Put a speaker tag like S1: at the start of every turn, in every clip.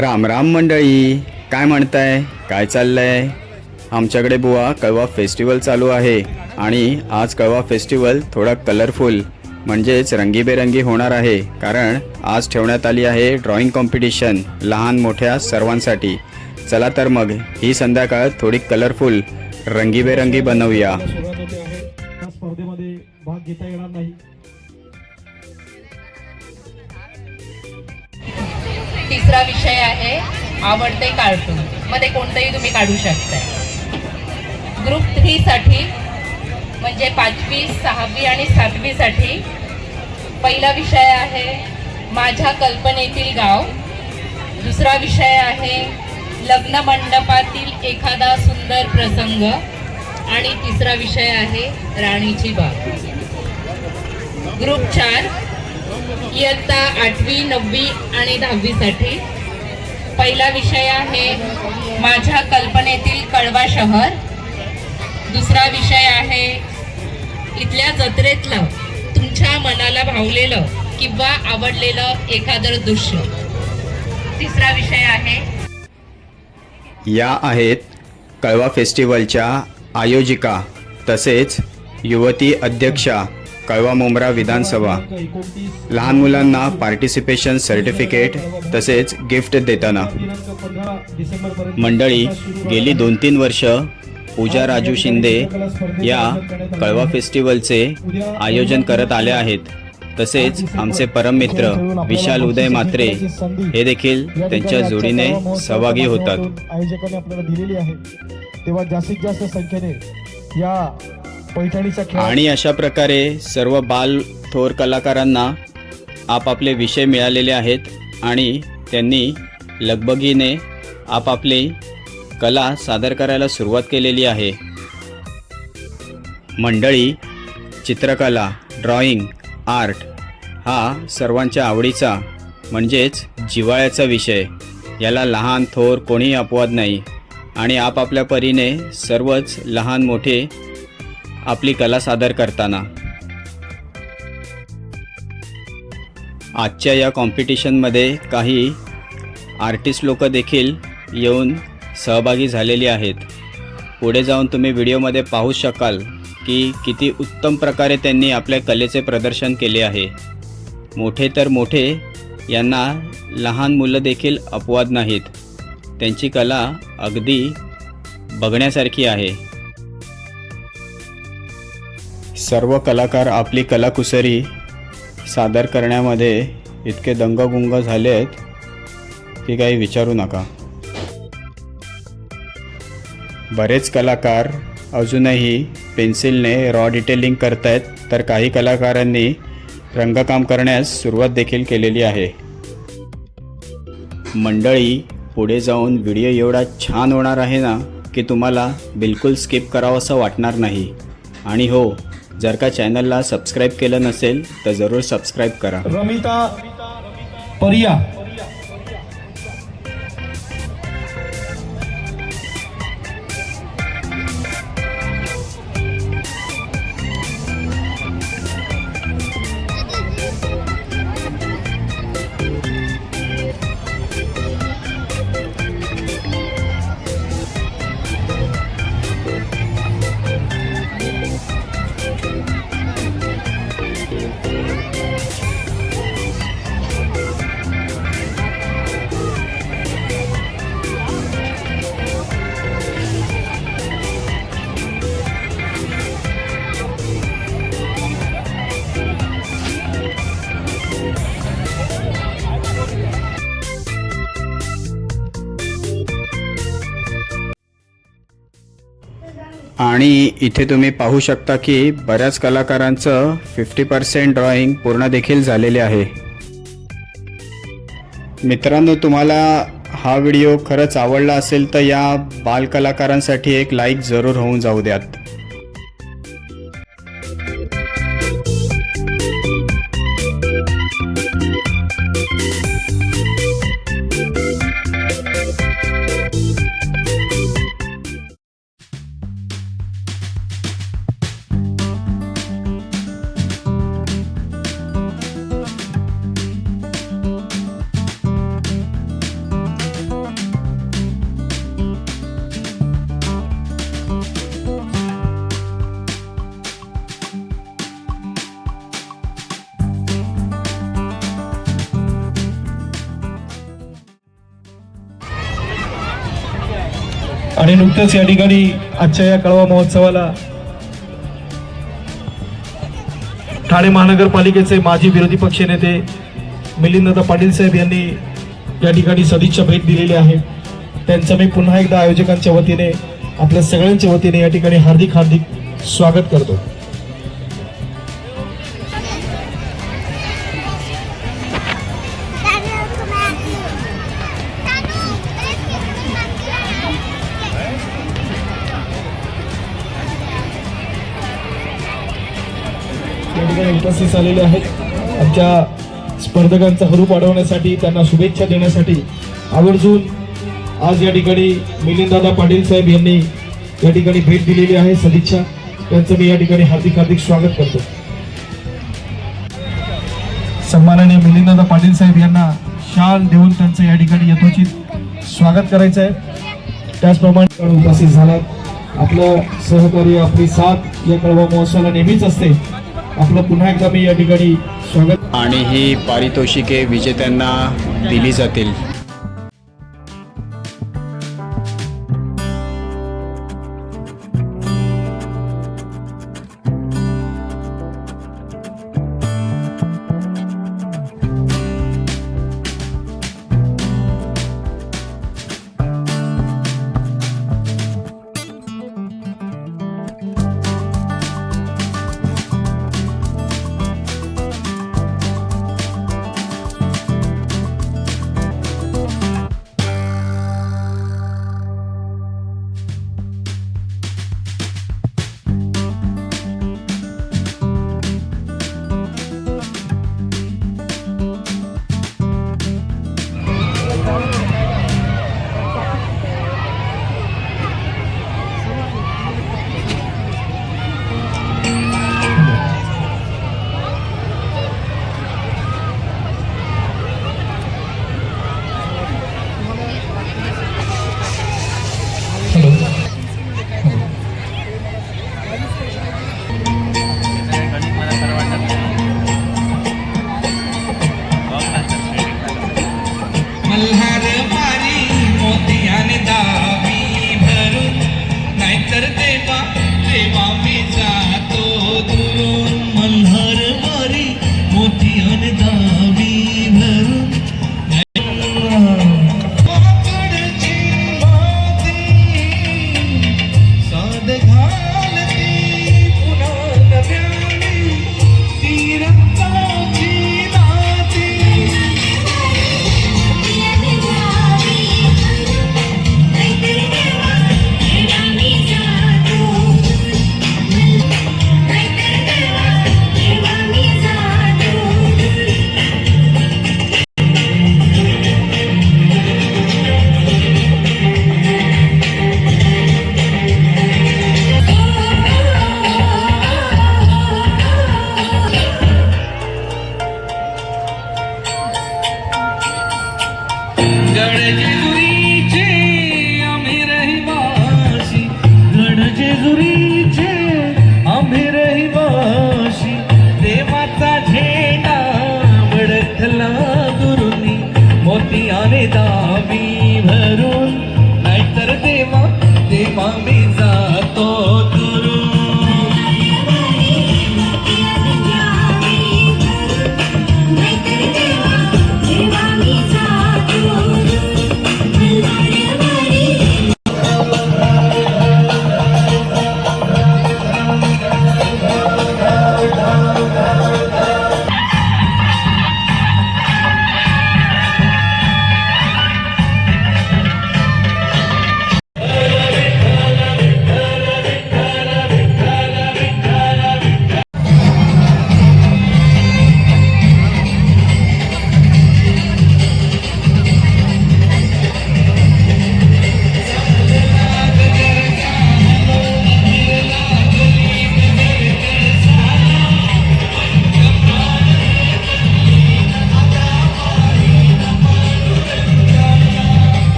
S1: राम राम मंडळी काय म्हणताय? काय चाललंय? आमच्याकडे बुवा कळवा फेस्टिवल चालू आहे आणि आज कळवा फेस्टिवल थोडा कलरफुल म्हणजेच रंगीबेरंगी होणार आहे. कारण आज ठेवण्यात आली आहे ड्रॉइंग कॉम्पिटिशन लहान मोठ्या सर्वांसाठी. चला तर मग ही संध्याकाळ थोडी कलरफुल रंगीबेरंगी बनवूया.
S2: दुसरा विषय आहे आवडते कार्टून मध्ये कोणतंही तुम्ही काढू शकताय. ग्रुप थ्री साठी म्हणजे पाचवी सहावी आणि सातवी साठी पहिला विषय आहे माझ्या कल्पनेतील गाव. दुसरा विषय आहे लग्न मंडपातील एखादा सुंदर प्रसंग. आणि तिसरा विषय आहे राणीची बाग. ग्रुप चार इयत्ता आठवी नववी आणि दहावीसाठी. पहिला विषय आहे माझ्या कल्पनेतील कळवा शहर. दुसरा विषय आहे इथल्या जत्रेतलं तुमच्या मनाला भावलेलं किंवा आवडलेलं एखादं दृश्य. तिसरा विषय आहे.
S1: या आहेत कळवा फेस्टिवलच्या आयोजिका तसेच युवती अध्यक्षा कळवा मुंब्रा विधानसभा. लहान मुलांना पार्टिसिपेशन सर्टिफिकेट तसेच गिफ्ट देताना. मंडळी गेली दोन तीन वर्ष पूजा राजू शिंदे या कळवा फेस्टिवलचे आयोजन करत आले आहेत. तसेच आमचे परममित्र विशाल उदय मात्रे हे देखील त्यांच्या जोडीने सहभागी होतात.
S3: आयोजकांनी आपल्याला दिलेली आहे तेव्हा जास्तीत जास्त संख्येने या पैठणीचा खेळ.
S1: आणि अशा प्रकारे सर्व बाल थोर कलाकारांना आपापले विषय मिळालेले आहेत आणि त्यांनी लगबगीने आपापली कला सादर करायला सुरुवात केलेली आहे. मंडळी चित्रकला ड्रॉईंग आर्ट हा सर्वांच्या आवडीचा म्हणजेच जिव्हाळ्याचा विषय. याला लहान थोर कोणीही अपवाद नाही आणि आपापल्या परीने सर्वच लहान मोठे आपली कला सादर करताना. आजच्या या कॉम्पिटिशनमध्ये काही आर्टिस्ट लोक देखील येऊन सहभागी झालेली आहेत. पुढे जाऊन तुम्ही व्हिडिओमध्ये पाहू शकाल की किती उत्तम प्रकारे त्यांनी आपल्या कलेचे प्रदर्शन केले आहे. मोठे तर मोठे यांना लहान मुलं देखील अपवाद नाहीत. त्यांची कला अगदी बघण्यासारखी आहे. सर्व कलाकार आपली कलाकुसरी सादर करण्यामध्ये इतके दंगगुंग झाले आहेत की काही विचारू नका. बरेच कलाकार अजूनही पेन्सिलने रॉ डिटेलिंग करतायत तर काही कलाकारांनी रंगकाम करण्यास सुरुवात देखील केलेली आहे. मंडळी पुढे जाऊन व्हिडिओ एवढा छान होणार आहे ना की तुम्हाला बिलकुल स्किप करावं असं वाटणार नाही. आणि हो जर का चॅनलला सबस्क्राईब केलं नसेल तर जरूर सबस्क्राईब करा.
S3: रमिता परिया.
S1: आणि इथे तुम्ही पाहू शकता की बऱ्याच कलाकारांचं फिफ्टी पर्सेंट ड्रॉइंग पूर्ण देखील झालेले आहे. मित्रांनो तुम्हाला हा व्हिडिओ खरंच आवडला असेल तर या बालकलाकारांसाठी एक लाईक जरूर होऊन जाऊ द्यात.
S3: आणि नुकतंच या ठिकाणी आजच्या या कळवा महोत्सवाला ठाणे महानगरपालिकेचे माजी विरोधी पक्षनेते मिलिंददा पाटील साहेब यांनी या ठिकाणी सदिच्छा भेट दिलेली आहे. त्यांचं मी पुन्हा एकदा आयोजकांच्या वतीने आपल्या सगळ्यांच्या वतीने या ठिकाणी हार्दिक हार्दिक स्वागत करतो. या ठिकाणी उपस्थित झालेले आहेत. आमच्या स्पर्धकांचा हरूप वाढवण्यासाठी त्यांना शुभेच्छा देण्यासाठी आवर्जून आज या ठिकाणी मिलिंददादा पाटील साहेब यांनी या ठिकाणी भेट दिलेली आहे. सदिच्छा. त्यांचं मी या ठिकाणी हार्दिक हार्दिक स्वागत करतो. सन्माननीय मिलिंददादा पाटील साहेब यांना शाल देऊन त्यांचं या ठिकाणी यथोचित स्वागत करायचं आहे. त्याचप्रमाणे उपस्थित झाला आपलं सहकार्य आपली साथ या कळवा महोत्सवाला नेहमीच असते. आपलं पुन्हा एकदा मी या ठिकाणी स्वागत
S4: आणि ही पारितोषिके विजेत्यांना दिली जातील.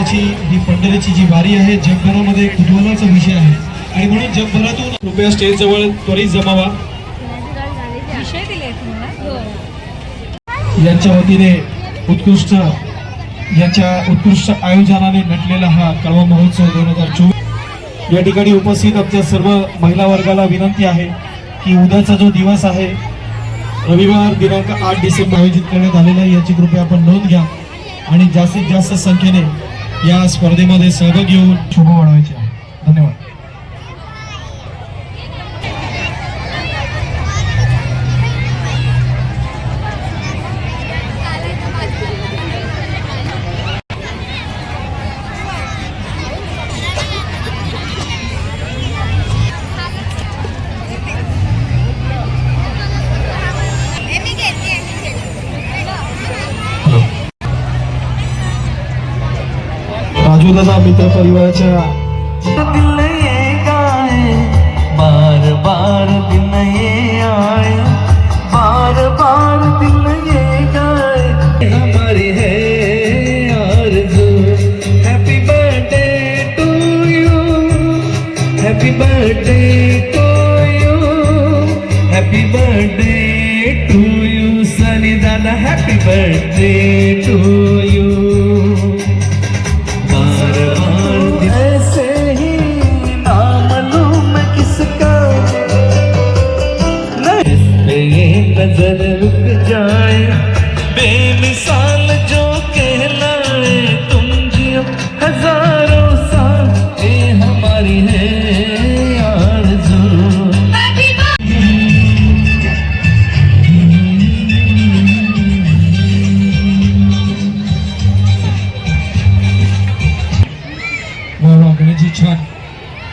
S3: महाराष्ट्राची ही पंढरीची जी वारी आहे जगभरामध्ये कुतूहलाचा विषय आहे. आणि म्हणून जगभरातून कृपया स्टेज जवळ त्वरित जमावा.
S5: तुम्हाला?
S3: यांच्या वतीने उत्कृष्ट यांच्या उत्कृष्ट आयोजनाने नटलेला हा कळवा महोत्सव दोन हजार चोवीस. या ठिकाणी उपस्थित आमच्या सर्व महिला वर्गाला विनंती आहे की उद्याचा जो दिवस आहे रविवार दिनांक आठ डिसेंबर आयोजित करण्यात आलेला आहे याची कृपया आपण नोंद घ्या. आणि जास्तीत जास्त संख्येने या स्पर्धेमध्ये सहभागी होऊन शुभ वाढवायचे. धन्यवाद. दादा मित्र परिवाराच्या.
S4: दिल ये गाए बार बार दिन ये आए बार बार दिल ये गाए। हमारी है आरज़ू happy birthday to you happy birthday to you happy birthday to you दादा हैप्पी टू नज़र रुक जाए। बेमिसाल जो कहलाए तुम जियो, हज़ारों साल ये हमारी है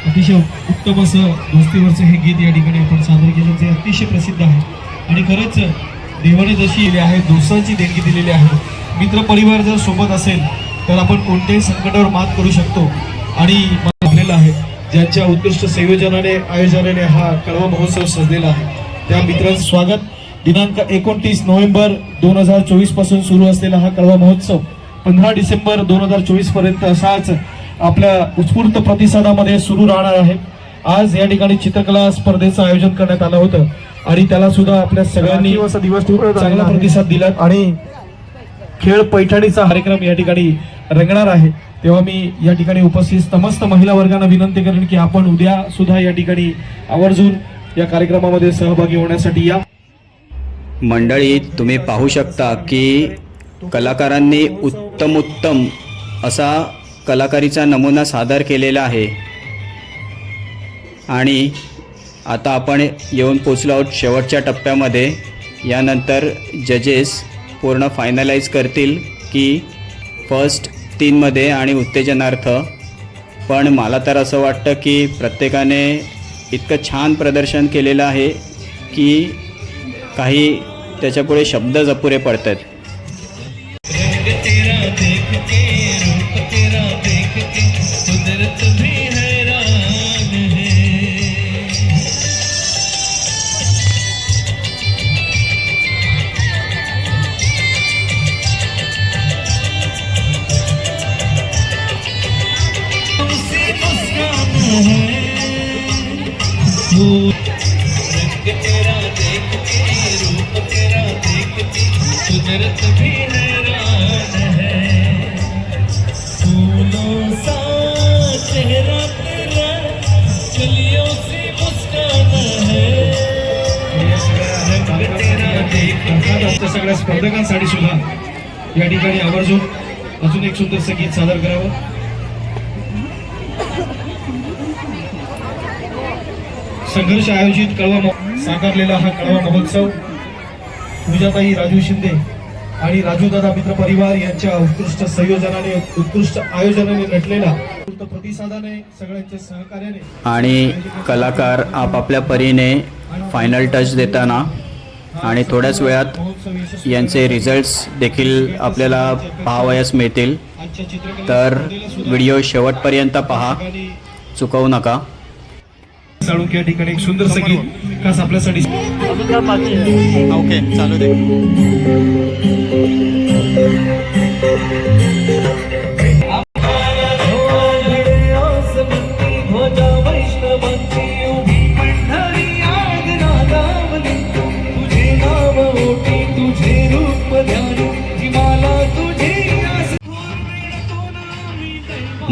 S3: अतिशय उत्तम असं दोस्तीवरचं हे गीत या ठिकाणी आपण सादर केलं, जे अतिशय प्रसिद्ध आहे. खरंच देवाने जशी दिली आहे दोस्तांची देणगी दिलेली आहे. मित्र परिवार जर सोबत असेल तर आपण कोणत्याही संकटावर मात करू शकतो. आणि मला आहे ज्यांच्या उत्कृष्ट संयोजनाने आयोजनाने हा कळवा महोत्सव सजलेला आहे. त्या मित्रांचं स्वागत. दिनांक एकोणतीस नोव्हेंबर दोन हजार चोवीसपासून सुरू असलेला हा कळवा महोत्सव पंधरा डिसेंबर दोन हजार चोवीसपर्यंत असाच आपल्या उत्स्फूर्त प्रतिसादामध्ये सुरू राहणार आहे. आज या ठिकाणी चित्रकला स्पर्धेचं आयोजन करण्यात आलं होतं. आणि त्याला सुद्धा आपल्या सगळ्यांनी दिवस चांगला प्रतिसाद दिला आणि खेळ पैठणीचा कार्यक्रम या ठिकाणी रंगणार आहे. तेव्हा मी या ठिकाणी उपस्थित समस्त महिला वर्गांना विनंती करेन की आपण उद्या सुद्धा या ठिकाणी आवर्जून या कार्यक्रमामध्ये सहभागी होण्यासाठी या.
S1: मंडळी तुम्ही पाहू शकता की कलाकारांनी उत्तम उत्तम असा कलाकारीचा नमुना सादर केलेला आहे. आणि आता आपण येऊन पोचलो आहोत शेवटच्या टप्प्यामध्ये. यानंतर जजेस पूर्ण फायनलाइज करतील की फर्स्ट तीनमध्ये आणि उत्तेजनार्थ. पण मला तर असं वाटतं की प्रत्येकाने इतकं छान प्रदर्शन केलेलं आहे की काही त्याच्यापुढे शब्दच अपुरे पडत
S4: रंग
S3: सगळ्या स्पर्धकांसाठी सुद्धा या ठिकाणी आवर्जून अजून एक सुंदरसं गीत सादर करावं संघर्ष आयोजित कळवा साकारलेला हा कळवा महोत्सव पूजाताई राजू शिंदे आणि राजूदादा मित्र परिवार यांच्या उत्कृष्ट संयोजनाने उत्कृष्ट आयोजनाने नटलेला उत्कृष्ट प्रतिसादाने सगळ्यांच्या सहकार्याने
S1: आणि कलाकार आपापल्या परीने फायनल टच देताना आणि थोड्याच वेळात यांचे रिझल्ट्स देखील आपल्याला पाहावयास मिळतील. तर व्हिडिओ शेवटपर्यंत पहा. चुकवू नका.
S3: साळुंक या ठिकाणी एक सुंदर संगीत खास आपल्यासाठी
S1: ओके चालू दे.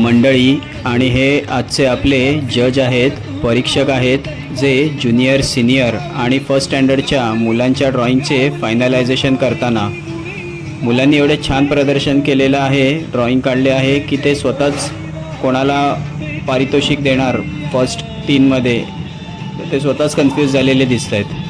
S1: मंडळी आणि हे आजचे आपले जज आहेत परीक्षक आहेत जे ज्युनियर सिनियर आणि फर्स्ट स्टँडर्डच्या मुलांच्या ड्रॉईंगचे फायनलायझेशन करताना. मुलांनी एवढे छान प्रदर्शन केलेलं आहे ड्रॉईंग काढले आहे की ते स्वतःच कोणाला पारितोषिक देणार फर्स्ट तीनमध्ये. ते स्वतःच कन्फ्यूज झालेले दिसत आहेत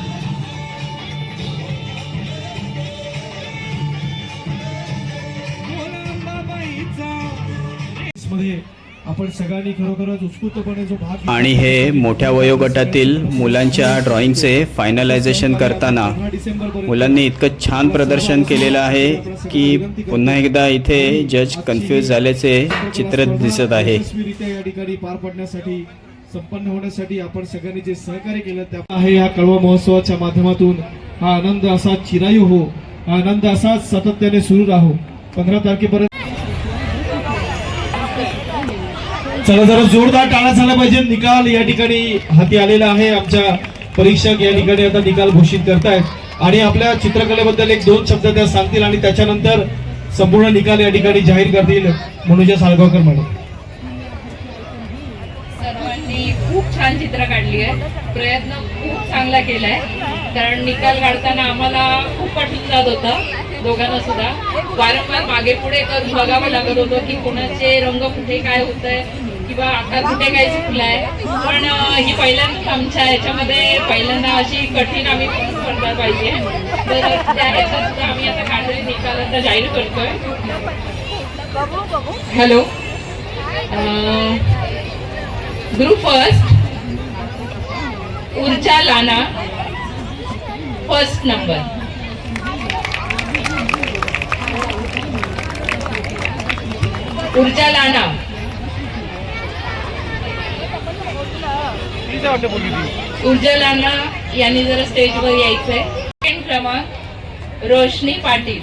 S1: आणि हे मोठ्या वयोगटातील मुलांच्या ड्रॉइंगचे फायनलायझेशन करताना मुलांनी इतकं छान प्रदर्शन केलेलं आहे की पुन्हा एकदा इथे जज कन्फ्यूज झाल्याचे चित्र दिसत आहे.
S3: या ठिकाणी पार पडण्यासाठी संपन्न होण्यासाठी आपण सगळ्यांनी जे सहकार्य केलं त्या आहे या कळवा महोत्सवाच्या माध्यमातून हा आनंद असा चिरायू हो. हा आनंद असाच सातत्याने सुरू राहो. पंधरा तारखेपर्यंत चला जरा जोरदार टाळा झाला पाहिजे. निकाल या ठिकाणी हाती आलेला आहे. आमच्या परीक्षक या ठिकाणी आता निकाल घोषित करतायत. आणि आपल्या चित्रकलेबद्दल एक दोन शब्द त्या सांगतील आणि त्याच्यानंतर संपूर्ण निकाल या ठिकाणी जाहीर करतील मनुजा साळगावकर मॅडम.
S2: सर्वांनी खूप छान चित्र काढली आहे. प्रयत्न खूप चांगला केलाय. कारण निकाल काढताना आम्हाला खूप कठीण जात होतं दोघांना सुद्धा. वारंवार मागे पुढे करून बघावं लागत होतं की कोणाचे रंग कुठे काय होत आहे किंवा आकार कुठे काही चुकलं आहे पण ही पहिल्यांदा आमच्या ह्याच्यामध्ये पहिल्यांदा अशी कठीण आम्ही स्पर्धा पाहिजे तर त्या ह्याच्यात आम्ही आता काढलेले निकाल आता जाहीर करतोय. Hello. Group first. Urja Lana. First number. Urja Lana. Urja Lana यांनी जरा स्टेजवर यायचंय. सेकंड क्रमांक रोशनी पाटील.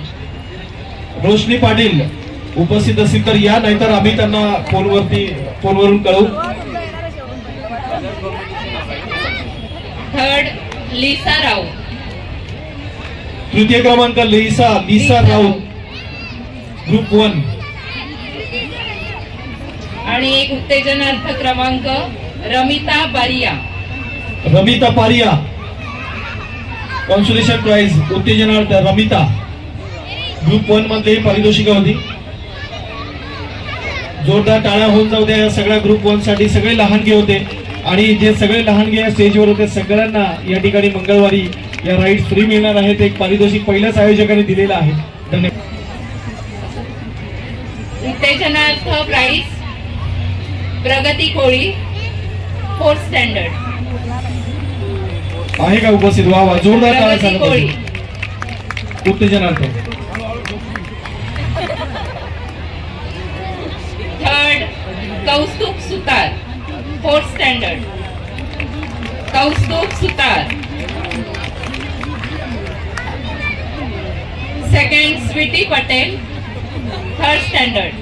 S3: रोशनी पाटील उपस्थित असतील तर या नाहीतर आम्ही त्यांना फोनवरती फोनवरून कळवू.
S2: थर्ड लिसा राव
S3: तृतीय क्रमांक Lisa Lisa Raut group one
S2: आणि एक उत्तेजनार्थ क्रमांक रमिता बारिया
S3: रमिता पारिया. कॉन्सुलेशन प्राइज उत्तेजनार्थ रमिता. ग्रुप वनमध्ये पारितोषिका होती. जोरदार टाळ्या होऊन जाऊ द्या या सगळ्या ग्रुप वनसाठी. सगळे लहानगे होते. आणि जे सगळे लहानगे या स्टेजवर होते सगळ्यांना या ठिकाणी मंगळवारी या राईड्स फ्री मिळणार आहेत. एक पारितोषिक पहिल्याच आयोजकाने दिलेलं आहे. धन्यवाद.
S2: उत्तेजनार्थ प्राईज प्रगती कोळी. Fourth standard.
S3: आहे का उपस्थित? वा वा जोरदार टाळ्या. उत्तेजनार्थ.
S2: Third Kaustubh Sutar. Fourth standard Kaustubh Sutar. Second Sweety Patel third standard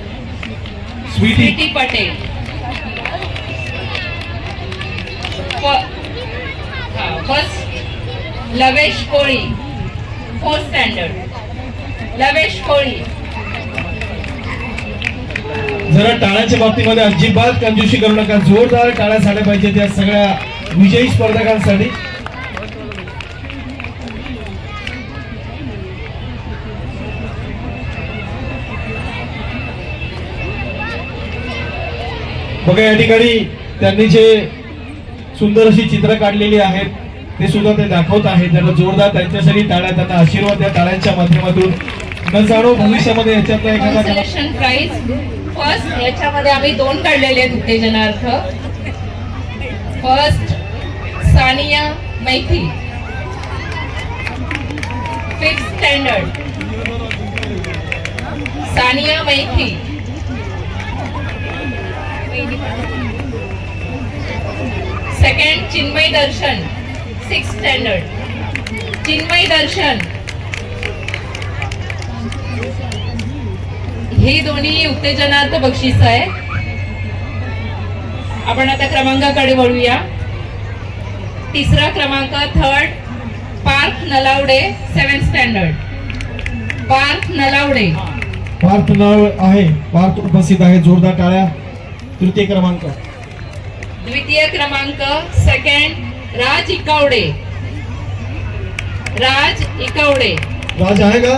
S3: Sweety
S2: Patel first Lavesh Koli. Fourth standard Lavesh Koli.
S3: जरा टाळ्याच्या बाबतीमध्ये अजिबात कंजूशी करू नका. जोरदार टाळ्या झाल्या पाहिजे त्या सगळ्या विजयी स्पर्धकांसाठी. बघा या ठिकाणी त्यांनी जे सुंदर अशी चित्र काढलेली आहेत. ते सुद्धा ते दाखवत आहेत. त्यांना जोरदार त्यांच्यासाठी टाळ्या त्यांना आशीर्वाद या टाळ्यांच्या माध्यमातून. न जाणो भविष्यामध्ये याच्यातला एखादा
S2: कॉन्सलेशन प्राइज फर्स्ट याच्यामध्ये आम्ही दोन काढलेले आहेत उत्तेजनार्थ. First Saniya Maithi. Fifth standard Saniya Maithi. Second Chinmay Darshan six standard Chinmay Darshan ही दोन्ही उत्तेजनार्थ बक्षीस आहे आपण आता क्रमांकाकडे वळूया. तिसरा क्रमांक third Parth Nalawade seven standard Parth Nalawade.
S3: Parth नळ आहे. पार्थ उपस्थित आहे. जोरदार टाळ्या. तृतीय क्रमांक.
S2: द्वितीय क्रमांक सेकंड राज इकावडे. राज इकावडे.
S3: राज आहे का?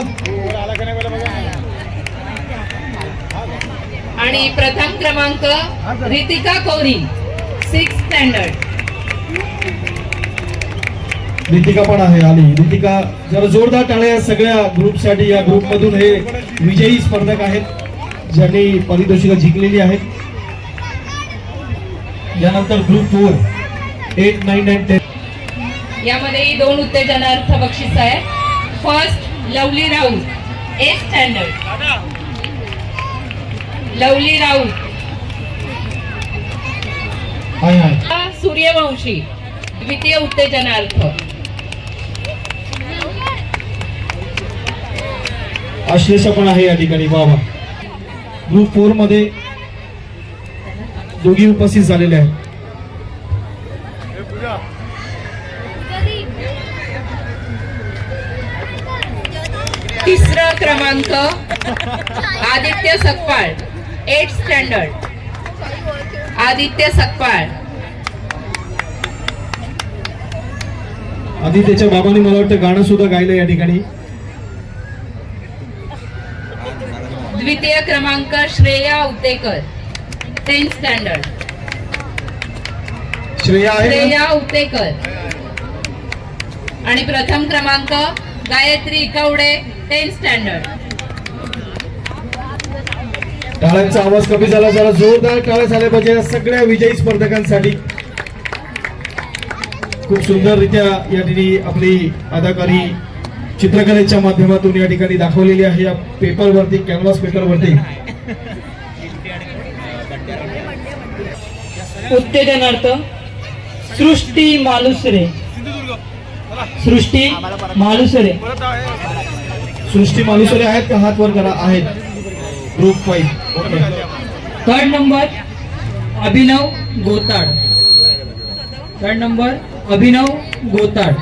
S2: आणि प्रथम क्रमांक रितिका कोरी सिक्स स्टँडर्ड
S3: रितिका पण आहे आली रितिका जरा जोरदार टाळ्या सगळ्या ग्रुपसाठी या ग्रुप मधून हे विजयी स्पर्धक आहेत ज्यांनी पारितोषिकं जिंकलेली आहेत. यानंतर group four eight nine nine ten
S2: यामध्ये दोन उत्तेजनार्थ बक्षीस आहे. First Lovely Raut eight standard Lovely Raut
S3: आहे
S2: सूर्यवंशी. द्वितीय उत्तेजनार्थ
S3: आश्लेषा पण आहे या ठिकाणी बाबा ग्रुप फोरमध्ये दोघी उपस्थित झालेले आहेत.
S2: तिसरा क्रमांक आदित्य सकपाळ एट स्टँडर्ड आदित्य सकपाळ.
S3: आधी त्याच्या बाबांनी मला वाटतं गाणं सुद्धा गायलं या ठिकाणी.
S2: द्वितीय क्रमांक श्रेया उतेकर. Tenth standard.
S3: श्रेया?
S2: श्रेया उतेकर. आणि प्रथम क्रमांक गायत्री इकवडे टेन्थ स्टँडर्ड.
S3: टाळ्यांचा आवाज कमी झाला जरा जोरदार टाळ्या झाल्या पाहिजे या सगळ्या विजयी स्पर्धकांसाठी. खूप सुंदररित्या या ठिकाणी आपली अदाकारी चित्रकलेच्या माध्यमातून या ठिकाणी दाखवलेली आहे. या पेपरवरती कॅनव्हास पेपरवरती
S6: उत्तेजनार्थ सृष्टी मालुसरे. सृष्टी मालुसरे.
S3: सृष्टी मालुसरे आहेत का? हात वर करा. आहेत. Group five okay.
S6: Third number Abhinav Gotad. Third number Abhinav Gotad.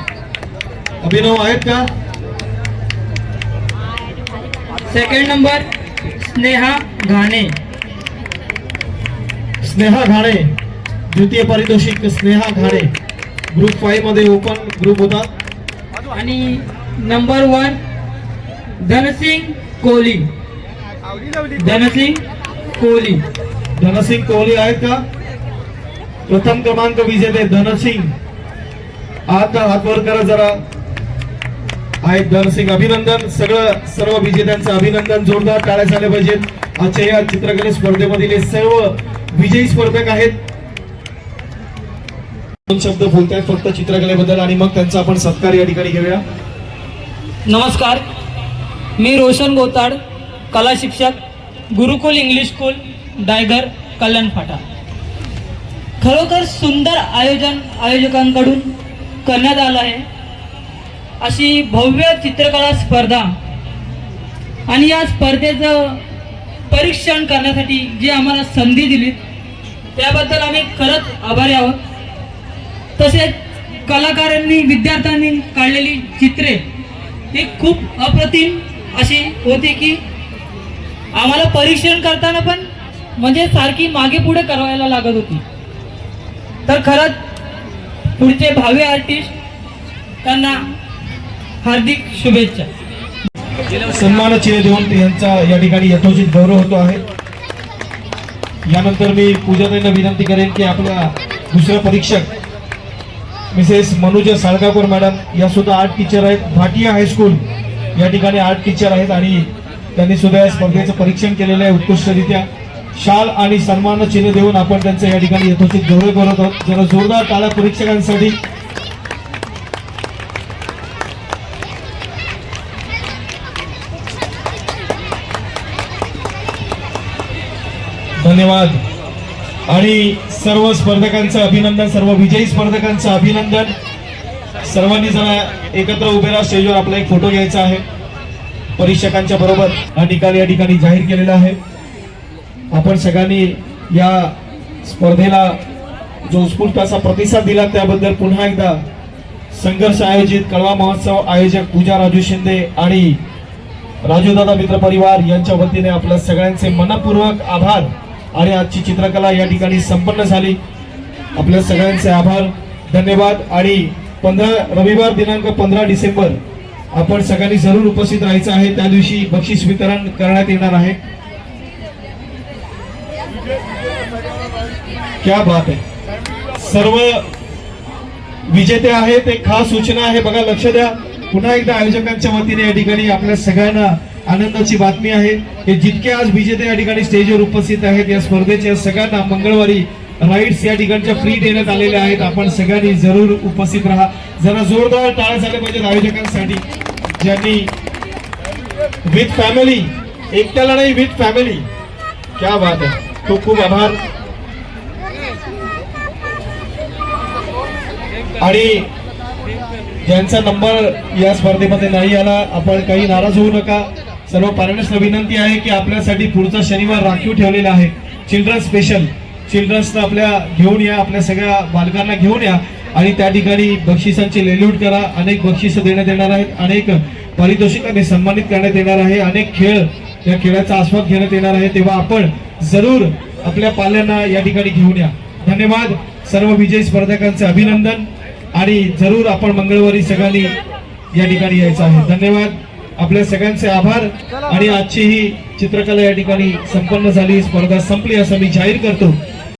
S3: Abhinav आहेत का?
S6: Second number Sneha Ghane.
S3: Sneha Ghane. द्वितीय पारितोषिक स्नेहा घाणे. ग्रुप फाईव्हमध्ये ओपन ग्रुप होता.
S6: आणि नंबर वन धनसिंग कोहली. धनसिंग कोहली.
S3: धनसिंग कोहली आहेत का? प्रथम क्रमांक विजेते धनसिंग. आता हातवर करा जरा. आहेत धनसिंग अभिनंदन. सगळं सर्व विजेत्यांचं अभिनंदन. जोरदार टाळ्या झाल्या पाहिजेत. आजच्या या चित्रकले स्पर्धेमधील सर्व विजयी स्पर्धक आहेत. दोन शब्द बोलतायत फक्त चित्रकलेबद्दल आणि मग त्यांचा आपण सत्कार या ठिकाणी घेऊया.
S6: नमस्कार. मी रोशन गोताड कला शिक्षक गुरुकुल इंग्लिश स्कूल डायगर कल्याण फाटा. खरोखर सुंदर आयोजन आयोजकांकडून करण्यात आलं आहे. अशी भव्य चित्रकला स्पर्धा आणि या स्पर्धेचं परीक्षण करण्यासाठी जी आम्हाला संधी दिली त्याबद्दल आम्ही खरंच आभारी आहोत. तसेच कलाकारांनी विद्यार्थ्यांनी काढलेली चित्रे ही खूप अप्रतिम अशी होती की आम्हाला परीक्षण करताना पण म्हणजे सारखी मागे पुढे करायला लागत होती. तर खरंच पुढचे भावी आर्टिस्ट त्यांना हार्दिक शुभेच्छा.
S3: सन्मान चिन्ह देऊन यांचा या ठिकाणी यथोचित गौरव होतो आहे. यानंतर मी पूजाताईंना विनंती करेन की आपला दुसरा परीक्षक मिसेस मनुजा साळगावकर मॅडम या सुद्धा आर्ट टीचर आहेत. भाटिया हायस्कूल या ठिकाणी आर्ट टीचर आहेत आणि त्यांनी सुद्धा या स्पर्धेचं परीक्षण केलेलं आहे उत्कृष्टरित्या. शाल आणि सन्मान चिन्ह देऊन आपण त्यांचं या ठिकाणी यथोचित गौरव करत आहोत. जरा जोरदार टाळ्या परीक्षकांसाठी. धन्यवाद. आणि सर्व स्पर्धकांचं अभिनंदन सर्व विजयी स्पर्धकांचं अभिनंदन. सर्वांनी जरा एकत्र उभे राहा स्टेजवर आपला एक फोटो घ्यायचा आहे. परीक्षकांच्या बरोबर हा निकाल या ठिकाणी जाहीर केलेला आहे. आपण सगळ्यांनी या स्पर्धेला जो उत्स्फूर्त असा प्रतिसाद दिला त्याबद्दल पुन्हा एकदा संघर्ष आयोजित कळवा महोत्सव आयोजक पूजा राजू शिंदे आणि राजूदादा मित्र परिवार यांच्या वतीने आपल्या सगळ्यांचे मनपूर्वक आभार. आणि आजची चित्रकला या ठिकाणी संपन्न झाली. आपल्या सगळ्यांचे आभार धन्यवाद. आणि पंधरा रविवार दिनांक पंधरा डिसेंबर आपण सगळ्यांनी जरूर उपस्थित राहायचं आहे. त्या दिवशी बक्षीस वितरण करण्यात येणार आहे. क्या बात आहे. सर्व विजेते आहेत एक खास सूचना आहे. बघा लक्ष द्या. पुन्हा एकदा आयोजकांच्या वतीने या ठिकाणी आपल्या सगळ्यांना आनंदाची बातमी आहे. हे जितके आज विजेते या ठिकाणी स्टेजवर उपस्थित आहेत या स्पर्धेच्या सगळ्यांना मंगळवारी राईड्स या ठिकाणच्या फ्री देण्यात आलेल्या आहेत. आपण सगळ्यांनी जरूर उपस्थित राहा. जरा जोरदार टाळ्या झाल्या पाहिजेत आयोजकांसाठी ज्यांनी विथ फॅमिली एकट्याला नाही विथ फॅमिली क्या बात आहे. तो खूप आभार. आणि ज्यांचा नंबर या स्पर्धेमध्ये नाही आला आपण काही नाराज होऊ नका. सर्व पॅरेंट्सला विनंती आहे की आपल्यासाठी पुढचा शनिवार राखीव ठेवलेला आहे. चिल्ड्रन स्पेशल चिल्ड्रन्सला आपल्या घेऊन या आपल्या सगळ्या बालकांना घेऊन या आणि त्या ठिकाणी बक्षिसांची लेलूट करा. अनेक बक्षिसं देण्यात येणार आहेत. अनेक पारितोषिकाने सन्मानित करण्यात येणार आहे. अनेक खेळ या खेळाचा आस्वाद घेण्यात येणार आहे. तेव्हा आपण जरूर आपल्या पाल्यांना या ठिकाणी घेऊन या. धन्यवाद सर्व विजयी स्पर्धकांचे अभिनंदन आणि जरूर आपण मंगळवारी सगळ्यांनी या ठिकाणी यायचं आहे. धन्यवाद. आपल्या सगळ्यांचे आभार आणि आजची ही चित्रकला या ठिकाणी संपन्न झाली. स्पर्धा संपली असं मी जाहीर करतो.